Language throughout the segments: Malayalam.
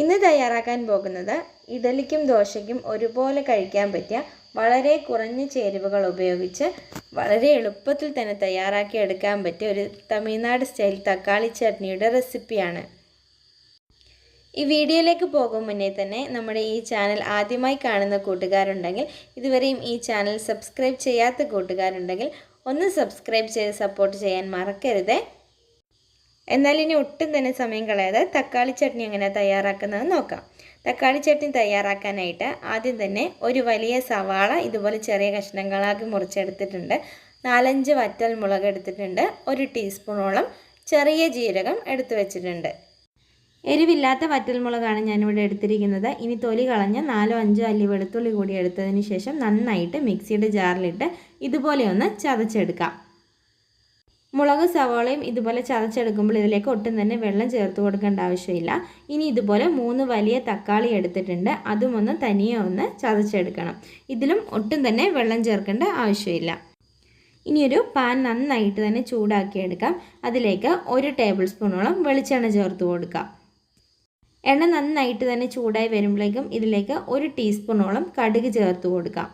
ഇന്ന് തയ്യാറാക്കാൻ പോകുന്നത് ഇഡലിക്കും ദോശയ്ക്കും ഒരുപോലെ കഴിക്കാൻ പറ്റിയ വളരെ കുറഞ്ഞ ചേരുവകൾ ഉപയോഗിച്ച് വളരെ എളുപ്പത്തിൽ തന്നെ തയ്യാറാക്കി എടുക്കാൻ പറ്റിയ ഒരു തമിഴ്നാട് സ്റ്റൈൽ തക്കാളി ചട്നിയുടെ റെസിപ്പിയാണ്. ഈ വീഡിയോയിലേക്ക് പോകും മുന്നേ തന്നെ നമ്മുടെ ഈ ചാനൽ ആദ്യമായി കാണുന്ന കൂട്ടുകാരുണ്ടെങ്കിൽ ഇതുവരെയും ഈ ചാനൽ സബ്സ്ക്രൈബ് ചെയ്യാത്ത കൂട്ടുകാരുണ്ടെങ്കിൽ ഒന്ന് സബ്സ്ക്രൈബ് ചെയ്ത് സപ്പോർട്ട് ചെയ്യാൻ മറക്കരുതേ. എന്നാൽ ഇനി ഒട്ടും തന്നെ സമയം കളയാതെ തക്കാളി ചട്നി എങ്ങനെ തയ്യാറാക്കുന്നത് നോക്കാം. തക്കാളി ചട്നി തയ്യാറാക്കാനായിട്ട് ആദ്യം തന്നെ ഒരു വലിയ സവാള ഇതുപോലെ ചെറിയ കഷ്ണങ്ങളാക്കി മുറിച്ചെടുത്തിട്ടുണ്ട്. നാലഞ്ച് വറ്റൽ മുളക് എടുത്തിട്ടുണ്ട്. ഒരു ടീസ്പൂണോളം ചെറിയ ജീരകം എടുത്തു വെച്ചിട്ടുണ്ട്. എരിവില്ലാത്ത വറ്റൽമുളകാണ് ഞാനിവിടെ എടുത്തിരിക്കുന്നത്. ഇനി തൊലി കളഞ്ഞ് നാലോ അഞ്ചോ അല്ലി വെളുത്തുള്ളി കൂടി എടുത്തതിന് ശേഷം നന്നായിട്ട് മിക്സിയുടെ ജാറിലിട്ട് ഇതുപോലെ ഒന്ന് ചതച്ചെടുക്കാം. മുളക് സവാളയും ഇതുപോലെ ചതച്ചെടുക്കുമ്പോൾ ഇതിലേക്ക് ഒട്ടും തന്നെ വെള്ളം ചേർത്ത് കൊടുക്കേണ്ട ആവശ്യമില്ല. ഇനി ഇതുപോലെ മൂന്ന് വലിയ തക്കാളി എടുത്തിട്ടുണ്ട്. അതും ഒന്ന് തനിയെ ഒന്ന് ചതച്ചെടുക്കണം. ഇതിലും ഒട്ടും തന്നെ വെള്ളം ചേർക്കേണ്ട ആവശ്യമില്ല. ഇനിയൊരു പാൻ നന്നായിട്ട് തന്നെ ചൂടാക്കിയെടുക്കാം. അതിലേക്ക് ഒരു ടേബിൾ സ്പൂണോളം വെളിച്ചെണ്ണ ചേർത്ത് കൊടുക്കാം. എണ്ണ നന്നായിട്ട് തന്നെ ചൂടായി വരുമ്പോഴേക്കും ഇതിലേക്ക് ഒരു ടീസ്പൂണോളം കടുക് ചേർത്ത് കൊടുക്കാം.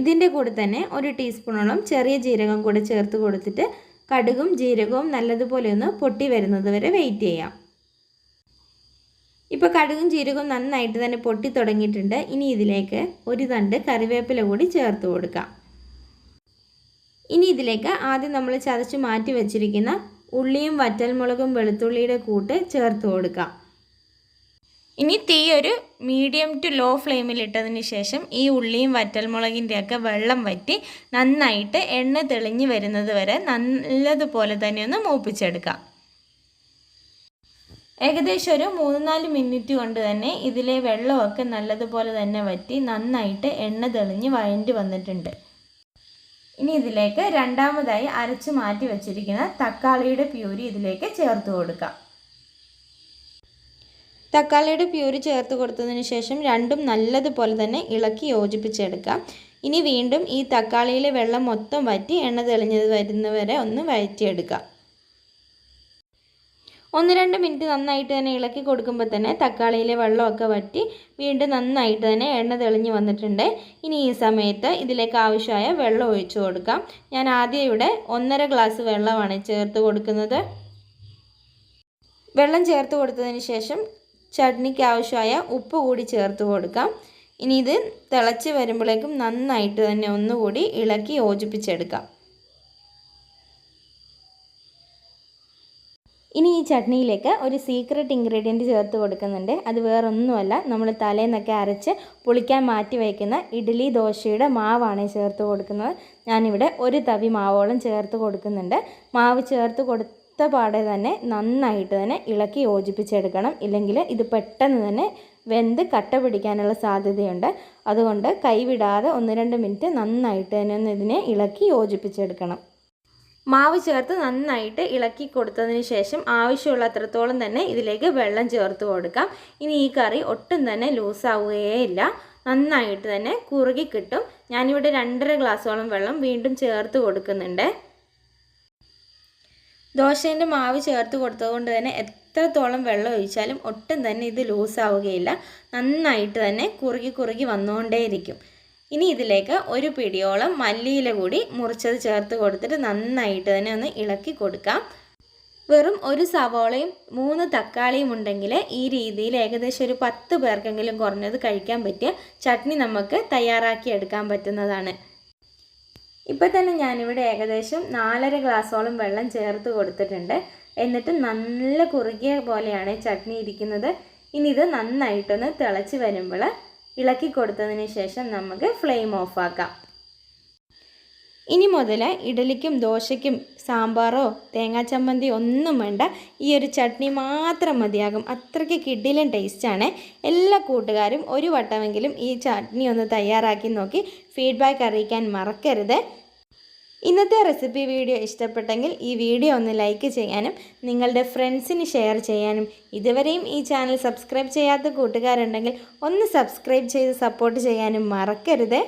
ഇതിന്റെ കൂടെ തന്നെ ഒരു ടീസ്പൂണോളം ചെറിയ ജീരകം കൂടെ ചേർത്ത് കൊടുത്തിട്ട് കടുകും ജീരകവും നല്ലതുപോലെ ഒന്ന് പൊട്ടി വരുന്നത് വരെ വെയിറ്റ് ചെയ്യാം. ഇപ്പോൾ കടുകും ജീരകവും നന്നായിട്ട് തന്നെ പൊട്ടി തുടങ്ങിയിട്ടുണ്ട്. ഇനി ഇതിലേക്ക് ഒരു തണ്ട് കറിവേപ്പില കൂടി ചേർത്ത് കൊടുക്കാം. ഇനി ഇതിലേക്ക് ആദ്യം നമ്മൾ ചതച്ച് മാറ്റി വെച്ചിരിക്കുന്ന ഉള്ളിയും വറ്റൽമുളകും വെളുത്തുള്ളിയുടെ കൂട്ട് ചേർത്ത് കൊടുക്കാം. ഇനി തീ ഒരു മീഡിയം ടു ലോ ഫ്ലെയിമിലിട്ടതിന് ശേഷം ഈ ഉള്ളിയും വറ്റൽമുളകിന്റെയൊക്കെ വെള്ളം വറ്റി നന്നായിട്ട് എണ്ണ തെളിഞ്ഞ് വരുന്നത് വരെ നല്ലതുപോലെ തന്നെ ഒന്ന് മൂപ്പിച്ചെടുക്കാം. ഏകദേശം ഒരു മൂന്ന് നാല് മിനിറ്റ് കൊണ്ട് തന്നെ ഇതിലെ വെള്ളമൊക്കെ നല്ലതുപോലെ തന്നെ വറ്റി നന്നായിട്ട് എണ്ണ തെളിഞ്ഞ് വഴണ്ടി വന്നിട്ടുണ്ട്. ഇനി ഇതിലേക്ക് രണ്ടാമതായി അരച്ച് മാറ്റി വെച്ചിരിക്കുന്ന തക്കാളിയുടെ പ്യൂരി ഇതിലേക്ക് ചേർത്ത് കൊടുക്കാം. തക്കാളിയുടെ പ്യൂരി ചേർത്ത് കൊടുത്തതിന് ശേഷം രണ്ടും നല്ലതുപോലെ തന്നെ ഇളക്കി യോജിപ്പിച്ചെടുക്കാം. ഇനി വീണ്ടും ഈ തക്കാളിയിലെ വെള്ളം മൊത്തം വറ്റി എണ്ണ തെളിഞ്ഞത് വരുന്നവരെ ഒന്ന് വഴറ്റിയെടുക്കാം. ഒന്ന് രണ്ട് മിനിറ്റ് നന്നായിട്ട് തന്നെ ഇളക്കി കൊടുക്കുമ്പോൾ തന്നെ തക്കാളിയിലെ വെള്ളമൊക്കെ വറ്റി വീണ്ടും നന്നായിട്ട് തന്നെ എണ്ണ തെളിഞ്ഞ് വന്നിട്ടുണ്ട്. ഇനി ഈ സമയത്ത് ഇതിലേക്ക് ആവശ്യമായ വെള്ളം ഒഴിച്ചു കൊടുക്കാം. ഞാൻ ആദ്യം ഇവിടെ ഒന്നര ഗ്ലാസ് വെള്ളമാണ് ചേർത്ത് കൊടുക്കുന്നത്. വെള്ളം ചേർത്ത് കൊടുത്തതിന് ശേഷം ചട്നിക്ക് ആവശ്യമായ ഉപ്പ് കൂടി ചേർത്ത് കൊടുക്കാം. ഇനി ഇത് തിളച്ച് വരുമ്പോഴേക്കും നന്നായിട്ട് തന്നെ ഒന്നുകൂടി ഇളക്കി യോജിപ്പിച്ചെടുക്കാം. ഇനി ഈ ചട്നിയിലേക്ക് ഒരു സീക്രട്ട് ഇൻഗ്രീഡിയന്റ് ചേർത്ത് കൊടുക്കുന്നുണ്ട്. അത് വേറൊന്നുമല്ല നമ്മൾ തലേന്നൊക്കെ അരച്ച് പുളിക്കാൻ മാറ്റി വയ്ക്കുന്ന ഇഡ്ഡലി ദോശയുടെ മാവാണ് ചേർത്ത് കൊടുക്കുന്നത്. ഞാനിവിടെ ഒരു തവി മാവോളം ചേർത്ത് കൊടുക്കുന്നുണ്ട്. മാവ് ചേർത്ത് കൊടുത്ത പാടെ തന്നെ നന്നായിട്ട് തന്നെ ഇളക്കി യോജിപ്പിച്ചെടുക്കണം. ഇല്ലെങ്കിൽ ഇത് പെട്ടെന്ന് തന്നെ വെന്ത് കട്ട പിടിക്കാനുള്ള സാധ്യതയുണ്ട്. അതുകൊണ്ട് കൈവിടാതെ ഒന്ന് രണ്ട് മിനിറ്റ് നന്നായിട്ട് തന്നെ ഒന്ന് ഇതിനെ ഇളക്കി യോജിപ്പിച്ചെടുക്കണം. മാവ് ചേർത്ത് നന്നായിട്ട് ഇളക്കി കൊടുത്തതിന് ശേഷം ആവശ്യമുള്ള അത്രത്തോളം തന്നെ ഇതിലേക്ക് വെള്ളം ചേർത്ത് കൊടുക്കാം. ഇനി ഈ കറി ഒട്ടും തന്നെ ലൂസാവുകയില്ല നന്നായിട്ട് തന്നെ കുറുകി കിട്ടും. ഞാനിവിടെ രണ്ടര ഗ്ലാസ്സോളം വെള്ളം വീണ്ടും ചേർത്ത് കൊടുക്കുന്നുണ്ട്. ദോശേന്റെ മാവ് ചേർത്ത് കൊടുത്തതുകൊണ്ട് തന്നെ എത്രത്തോളം വെള്ളം ഒഴിച്ചാലും ഒട്ടും തന്നെ ഇത് ലൂസാവുകയില്ല നന്നായിട്ട് തന്നെ കുറുകി കുറുകി വന്നുകൊണ്ടേയിരിക്കും ഇനി ഇതിലേക്ക് ഒരു പിടിയോളം മല്ലിയില കൂടി മുറിച്ചത് ചേർത്ത് കൊടുത്തിട്ട് നന്നായിട്ട് തന്നെ ഒന്ന് ഇളക്കി കൊടുക്കാം. വെറും ഒരു സവോളയും മൂന്ന് തക്കാളിയും ഉണ്ടെങ്കിൽ ഈ രീതിയിൽ ഏകദേശം ഒരു പത്ത് പേർക്കെങ്കിലും കുറഞ്ഞത് കഴിക്കാൻ പറ്റിയ ചട്നി നമുക്ക് തയ്യാറാക്കി എടുക്കാൻ പറ്റുന്നതാണ്. ഇപ്പം തന്നെ ഞാനിവിടെ ഏകദേശം നാലര ഗ്ലാസ്സോളം വെള്ളം ചേർത്ത് കൊടുത്തിട്ടുണ്ട്. എന്നിട്ട് നല്ല കുറുകിയ പോലെയാണ് ചട്നി ഇരിക്കുന്നത്. ഇനി ഇത് നന്നായിട്ടൊന്ന് തിളച്ച് വരുമ്പോൾ ഇളക്കി കൊടുത്തതിന് ശേഷം നമുക്ക് ഫ്ലെയിം ഓഫാക്കാം. ഇനി മുതൽ ഇഡലിക്കും ദോശയ്ക്കും സാമ്പാറോ തേങ്ങാ ചമ്മന്തി ഒന്നും വേണ്ട. ഈ ഒരു ചട്നി മാത്രം മതിയാകും. അത്രയ്ക്ക് കിഡിലും ടേസ്റ്റാണ്. എല്ലാ കൂട്ടുകാരും ഒരു വട്ടമെങ്കിലും ഈ ചട്നി ഒന്ന് തയ്യാറാക്കി നോക്കി ഫീഡ്ബാക്ക് അറിയിക്കാൻ മറക്കരുത്. ഇന്നത്തെ റെസിപ്പി വീഡിയോ ഇഷ്ടപ്പെട്ടെങ്കിൽ ഈ വീഡിയോ ഒന്ന് ലൈക്ക് ചെയ്യാനും നിങ്ങളുടെ ഫ്രണ്ട്സിന് ഷെയർ ചെയ്യാനും. ഇതുവരെയും ഈ ചാനൽ സബ്സ്ക്രൈബ് ചെയ്യാത്ത കൂട്ടുകാരുണ്ടെങ്കിൽ ഒന്ന് സബ്സ്ക്രൈബ് ചെയ്ത് സപ്പോർട്ട് ചെയ്യാനും മറക്കരുത്.